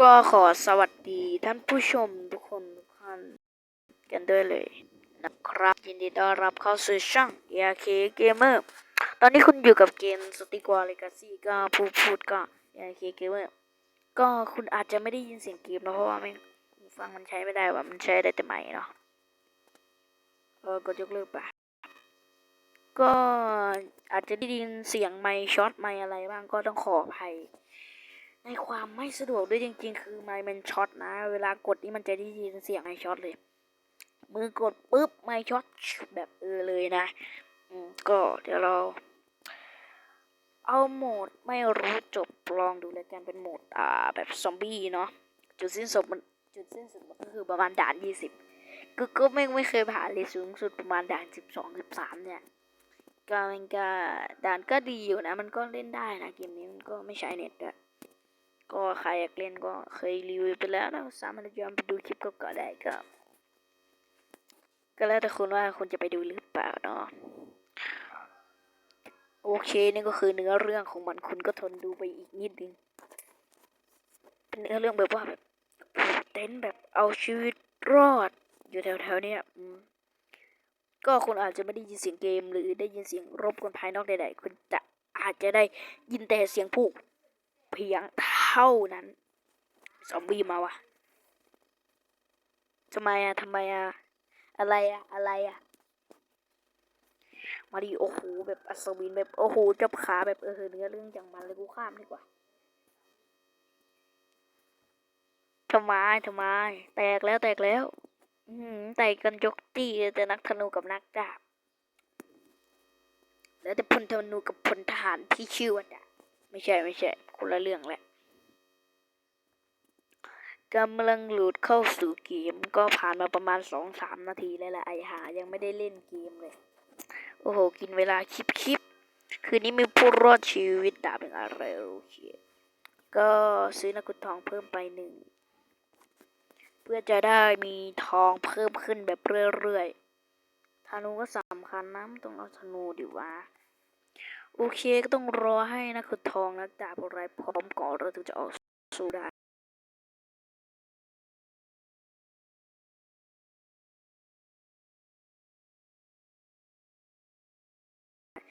ก็ขอสวัสดีท่านผู้ชมทุกคนทุกท่านกันด้วยเลยนะครับยินดีต้อนรับเข้าสู่ช่อง AK Gamer ตอนนี้คุณอยู่กับเกม s t i g w a Legacy ก็ผู้พูดก็ AK Gamer ก็คุณอาจจะไม่ได้ยินเสียงเกมนะเพราะว่าไม่ฟังมันใช้ไม่ได้ว่ามันใช้ได้แต่ไมค์เนาะเออกดยกเลิกไปก็อาจจะได้ยินเสียงไมค์ช็อตไมค์อะไรบ้างก็ต้องขออภัย ในความไม่สะดวกด้วยจริง ๆ คือไมค์มันช็อตนะ เวลากดนี่มันจะได้ยินเสียงไมค์ช็อตเลย มือกดปุ๊บไมค์ช็อตแบบเออเลยนะก็เดี๋ยวเรา เอาโหมดไม่รู้จบลองดูแล้วกันเป็นโหมดอ่าแบบซอมบี้เนาะจุดสิ้นสุดมันจุดสิ้นสุดมันก็คือประมาณด่านยี่สิบก็ก็ไม่ไม่เคยผ่านเลยสูงสุดประมาณด่านสิบสองสิบสามเนี่ยก็มันก็ด่านก็ดีอยู่นะ มันก็เล่นได้นะเกมนี้มันก็ไม่ใช้เน็ตด้วย ก็ใครอยากเล่นก็เคยรีวิวไปแล้วนะสามารถย้อนไปดูคลิปเก่าๆได้ก็ก็แล้วแต่คุณว่าคุณจะไปดูหรือเปล่าเนาะโอเคนี่ก็คือเนื้อเรื่องของมันคุณก็ทนดูไปอีกนิดนึงเป็นเนื้อเรื่องแบบว่าแบบเต้นแบบเอาชีวิตรอดอยู่แถวๆเนี้ยอืมก็คุณอาจจะไม่ได้ยินเสียงเกม หรือได้ยินเสียงรบกวนภายนอกใดๆคุณจะอาจจะได้ยินแต่เสียงผูกเพียงเท่ ท่านั้น ซอมบี้มาวะทำไมอะทำไมอะอะไรอะอะไรอะมาดิโอ้โหแบบอัศวินแบบโอ้โหจับขาแบบเออเนื้อเรื่องจังมันเลยกูข้ามดีกว่าทำไมทำไม แตกแล้วแตกแล้วอืแตกกันยกตีแต่นักธนูกับนักดาบ แล้วแต่พลธนูกับพลทหารที่ชื่อว่าดาบไม่ใช่ไม่ใช่คนละเรื่องแหละ กำลังหลุดเข้าสู่เกม ก็ผ่านมาประมาณสองสามนาทีแล้วแหละไอหายังไม่ได้เล่นเกมเลย โอ้โห กินเวลาคลิปคลิปคืนนี้มีผู้รอดชีวิตดาบเป็นอะไรโอเคก็ซื้อนักขุดทองเพิ่มไปหนึ่ง เพื่อจะได้มีทองเพิ่มขึ้นแบบเรื่อยๆธนูก็สำคัญนะต้องเอาธนูดีวะโอเคก็ต้องรอให้นะคือทองนะดาบอะไรพร้อมก่อนเราถึงจะออกสู้ได้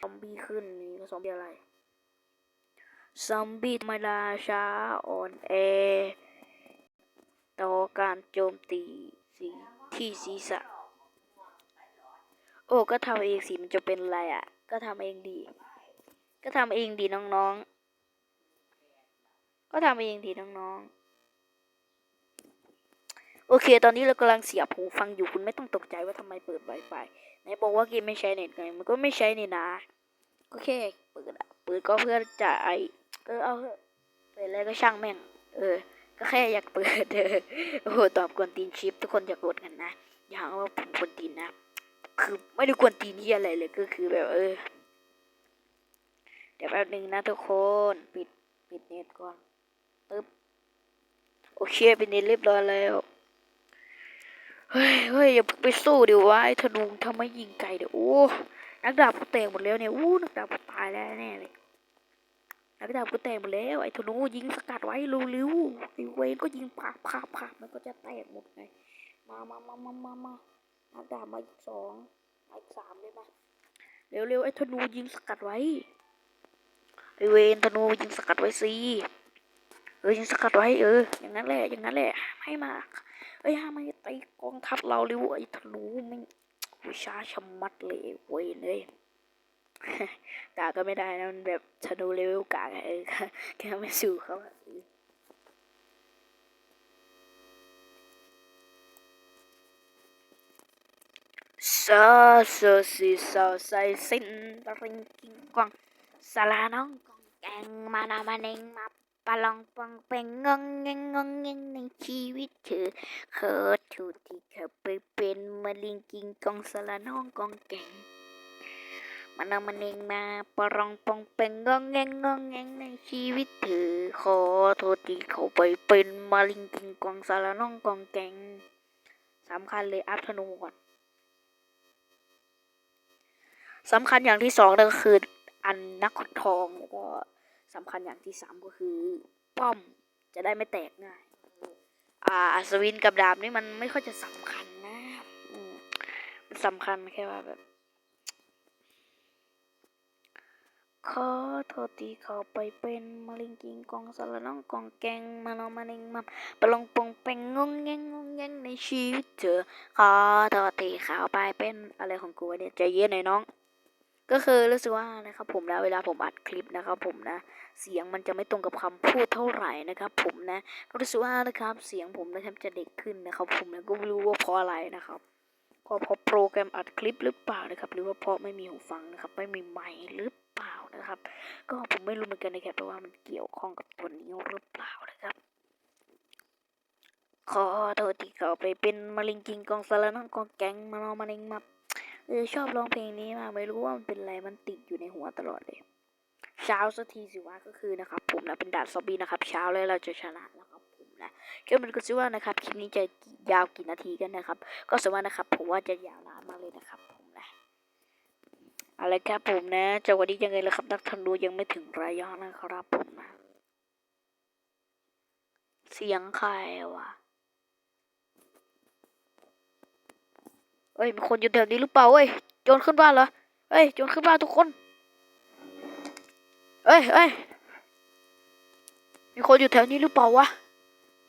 ซอมบี้ขึ้นนี่ก็ซอมบี้อะไร ซอมบี้ธรรมดาช้าอ่อนแอ ต่อการโจมตีสีที่ศีรษะ โอ้ก็ทำเองสิมันจะเป็นอะไรอะ ก็ทำเองดี ก็ทำเองดีน้องๆ ก็ทำเองดีน้องๆโอเค ตอนนี้เรากำลังเสียบหูฟังอยู่ คุณไม่ต้องตกใจว่าทำไมเปิดไว ไหนบอกว่าเกมไม่ใช้เน็ตไงมันก็ไม่ใช้นี่นะก็แค่เปิดเปิดก็เพื่อจะไอเออเอาเถอะเปิดอะไรก็ช่างแม่ง เออ ก็แค่อยากเปิดเออโอ้โหตอบกวนตีนชิป ทุกคนอยากกดกันนะอย่าหาว่าผมกวนตีนนะคือไม่ได้กวนตีนที่อะไรเลยก็คือแบบเออ เดี๋ยวแป๊บนึงนะทุกคนปิดปิดเน็ตก่อนปึ๊บโอเคปิดเน็ตเรียบร้อยแล้ว เฮ้ยเฮ้ยอย่าไปสู้เดิววะไอ้ธนูทำไมยิงไกลเดี๋ยวโอ้นักดาบกูแตกหมดแล้วเนี่ยอู้นักดาบกูตายแล้วแน่เลยนักดาบกูแตกหมดแล้วไอ้ธนูยิงสกัดไว้เร็วไอ้เวนก็ยิงปากพาพามันก็จะแตกหมดไงมามามามามามานักดาบมาอีกสองมาอีกสามเลยมาเร็วๆไอ้ธนูยิงสกัดไว้ไอ้เวนธนูยิงสกัดไว้สิ เออยิงสกัดไว้เออ อย่างนั้นแหละอย่างนั้นแหละให้มาเอ้ยห้ามไม่ตีกองทัพเราเลยเว้ธนูไม่วิชาชมัดเลยเว้ยเลยกาก็ไม่ได้นะมันแบบธนูเลเวลกาเออแค่ไม่สู้เขาอะเออซาโซซิซาไซซินริงกิงกวางสลาน้องกองแกงมานามาเนงมา ปลองปองเป็นงงงงงงงงในชีวิตเธอขอโทษที่เขาไปเป็นมะเร็งกิงกองสละน้องกองแกงมันเอามันเองมาปรองปองเป็นงงงงงงงงในชีวิตเธอขอโทษที่เขาไปเป็นมะเร็งกิงกองสละน้องกองแกงสำคัญเลยอัพธนูก่อนสำคัญอย่างที่สองก็คืออันนักขุดทองแล้วก็ สำคัญอย่างที่สามก็คือ ป้อมจะได้ไม่แตกง่ายอ่าอัศวินกับดาบนี่มันไม่ค่อยจะสำคัญนะอืมมันสำคัญแค่ว่าแบบขอโทษทีเขาไปเป็นมะลิงกิงกองสารน้องกองแกงมาลองมานิงมาปลงปงเป่งงงแงงงงแงงในชีวิตเธอขอโทษทีเขาไปเป็นอะไรของกูเนี่ยใจเย็นหน่อยน้อง ก็คือรู้สึกว่านะครับผมนะเวลาผมอัดคลิปนะครับผมนะเสียงมันจะไม่ตรงกับคำพูดเท่าไหร่นะครับผมนะก็รู้สึกว่านะครับเสียงผมนะครับจะเด็กขึ้นนะครับ ผมนะก็ไม่รู้ว่าเพราะอะไรนะครับก็เพราะโปรแกรมอัดคลิปหรือเปล่านะครับ หรือว่าเพราะไม่มีหูฟังนะครับ ไม่มีไมค์หรือเปล่านะครับ ก็ผมไม่รู้เหมือนกันนะครับเพราะว่ามันเกี่ยวข้องกับตัวนี้หรือเปล่านะครับขอโทษที่เขาไปเป็นมะเร็งกิงกองสารนังกองแกงมานอมะเร็งมา เออชอบร้องเพลงนี้มากไม่รู้ว่ามันเป็นอะไรมันติดอยู่ในหัวตลอดเลย เช้าสักทีสิวะก็คือนะครับ ผมนะเป็นด่านซอมบี้นะครับ เช้าแล้วเราจะชนะนะครับผมนะก็มันก็ซิว่านะครับคลิปนี้จะยาวกี่นาทีกันนะครับ ก็สามารนะครับ ผมว่าจะยาวนานมากเลยนะครับ ผมนะอาละครับผมนะจังหวะนี้ยังไงล่ะครับ นักธนูยังไม่ถึงระยะนะครับผมนะเสียงใครวะ เอ้ยมีคนอยู่แถวนี้หรือเปล่าเอ้ยโจรขึ้นบ้านเหรอเอ้ยโจรขึ้นบ้านทุกคนเอ้ยเอ้ยมีคนอยู่แถวนี้หรือเปล่าวะ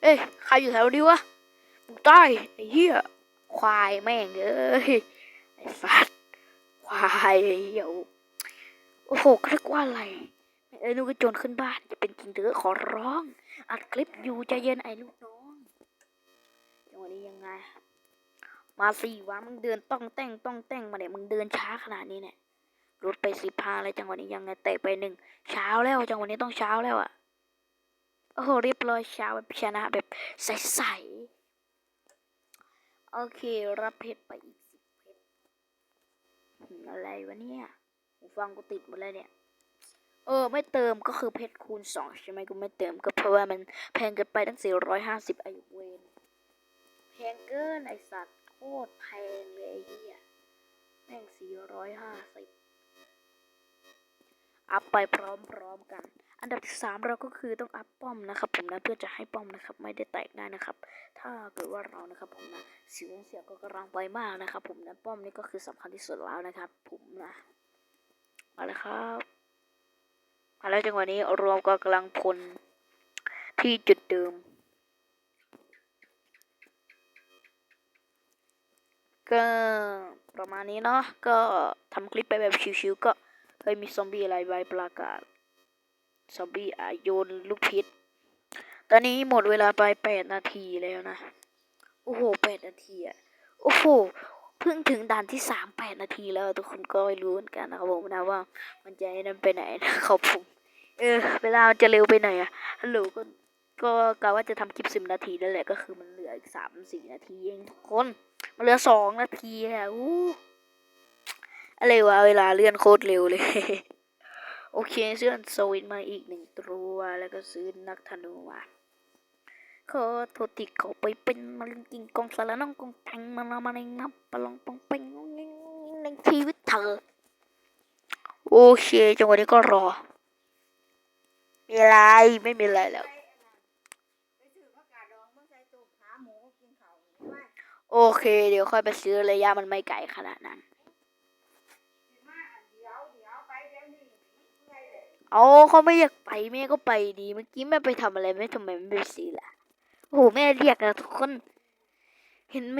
เอ้ยใครอยู่แถวนี้วะมึงใต้ไอ้เหี้ยควายแม่งเอ้ยไอ้สัตว์ควายไอ้เหี้ยโอ้โหเรียกว่าอะไรเอ้ยนึกว่าโจรขึ้นบ้านจะเป็นจริงเถอะขอร้องอัดคลิปอยู่ใจเย็นไอ้ลูกน้องจังหวะนี้ยังไง มาสิวะมึงเดินต้องแต่งต้องแต่งมาเนี่ยมึงเดินช้าขนาดนี้เนี่ยรถไปสิบห้าแล้วจังหวะนี้ยังไงเตะไปหนึ่งเช้าแล้วจังหวะนี้ต้องเช้าแล้วอะโอ้โหเรียบร้อยเช้าแบบชนะแบบใสๆโอเค รับเพชรไปอีกสิบเพชรอะไรวะเนี่ยหูฟังกูติดหมดเลยเนี่ย เออ ไม่เติมก็คือเพชรคูณสองใช่ไหมกูไม่เติมก็เพราะว่ามันแพงเกินไปตั้งสี่ร้อยห้าสิบอายุเวนแพงเกินไอสัตว์ ตรแพงเลยไอ้เหี้ยแม่งสี่ร้อยห้าสิบอัพไปพร้อมๆกัน อันดับที่สามเราก็คือต้องอัพป้อมนะครับ ผมนะเพื่อจะให้ป้อมนะครับ ไม่ได้แตกได้นะครับ ถ้าเกิดว่าเรานะครับ ผมนะเสียงเสียก็กำลังไปมากนะครับ ผมนะป้อมนี่ก็คือสำคัญที่สุดแล้วนะครับ ผมนะมาแล้วครับมาแล้วจังหวะนี้รวมก็กำลังพลที่จุดเดิม ก็ประมาณนี้เนาะก็ทำคลิปไปแบบชิวๆก็เฮ้ยมีซอมบี้อะไรใบประกาศซอมบี้อาโยนลูกพิษ ตอนนี้หมดเวลาไปแปดนาทีแล้วนะ โอ้โหแปดนาทีอะโอ้โหเพิ่งถึงด่านที่สามแปดนาทีแล้วทุกคนก็ไม่รู้เหมือนกันนะครับผมนะว่า มันจะไอ้นั่นไปไหนนะครับผมเออเวลามันจะเร็วไปไหนอะฮัลโหลก็ก็กะว่าจะทำคลิปสิบนาทีนั่นแหละก็คือมันเหลืออีกสามสี่นาทีเองทุกคน มันเหลือสองนาทีอะอู้อะไรวะเวลาเลื่อนโคตรเร็วเลย โอเคซื้ออันสวิตมาอีกหนึ่งตัวแล้วก็ซื้อนักธนูมาขอโทษที่เขาไปเป็นมาลิงกิงกองสารน้องกองแทงมานามาในนับปลองปองเป่งงงงงงในชีวิตเธอ โอเคจังหวะนี้ก็รอมีอะไรไม่มีอะไรแล้ว ไปซื้อผักกาดดองมาใส่ตุ่มขาหมูกินข้าวนี่ว่า โอเค เดี๋ยวค่อยไปซื้อระยะมันไม่ไกลขนาดนั้นสิมาอันเดียวเดี๋ยวไปเดี๋ยวนี้เมื่อาเขาไม่อยากไปแม่ก็ไปดี เมื่อกี้แม่ไปทำอะไรแม่ทำไมไม่ไปซื้อล่ะ โอ้โหแม่เรียกนะทุกคน เห็นไหม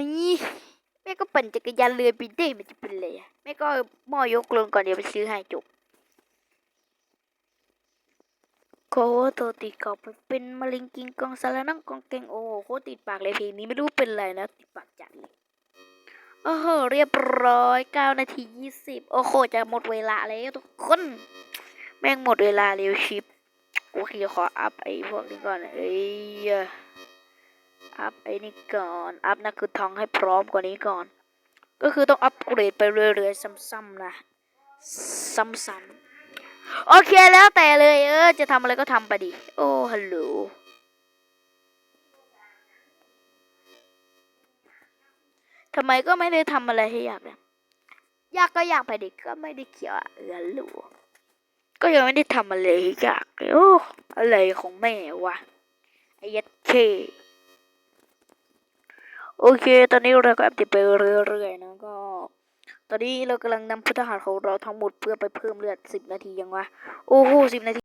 แม่ก็ปั่นจักรยานเรือไปได้มันจะเป็นไรอะแม่ก็หม้อยกลงก่อนเดี๋ยวไปซื้อให้จบ โคโตติดเขาไปเป็นมะเร็งกินกองสารนังกองเกงโอ้โหโคติดปากเลยเพลงนี้ไม่รู้เป็นไรนะติดปากจัดเลยโอ้โหเรียบร้อยเก้านาทียี่สิบโอ้โหจะหมดเวลาแล้วทุกคน แม่งหมดเวลาเร็วชิปโอเคขออัพไอ้พวกนี้ก่อนเอ้ยอัพไอ้นี่ก่อนอัพนะคือทองให้พร้อมกว่านี้ก่อน ก็คือต้องอัปเกรดไปเรื่อยๆซ้ำๆนะซ้ำๆ โอเคแล้วแต่เลยเออ จะทำอะไรก็ทำไปดิ โอ้ฮัลโหลทำไมก็ไม่ได้ทำอะไรให้อยากเนี่ยอยากก็อยากไปดิก็ไม่ได้เกี่ยวอะเออฮัลโหลก็ยังไม่ได้ทำอะไรอยากเลยโอ้อะไรของแม่วะไอ้ยัดเคโอเค ตอนนี้เราก็อัปเดตไปเรื่อยๆนะก็ ตอนนี้เรากำลังนำพุทธหารของเราทั้งหมดเพื่อไปเพิ่มเลือดสิบนาทียังวะ โอ้โหสิบนาที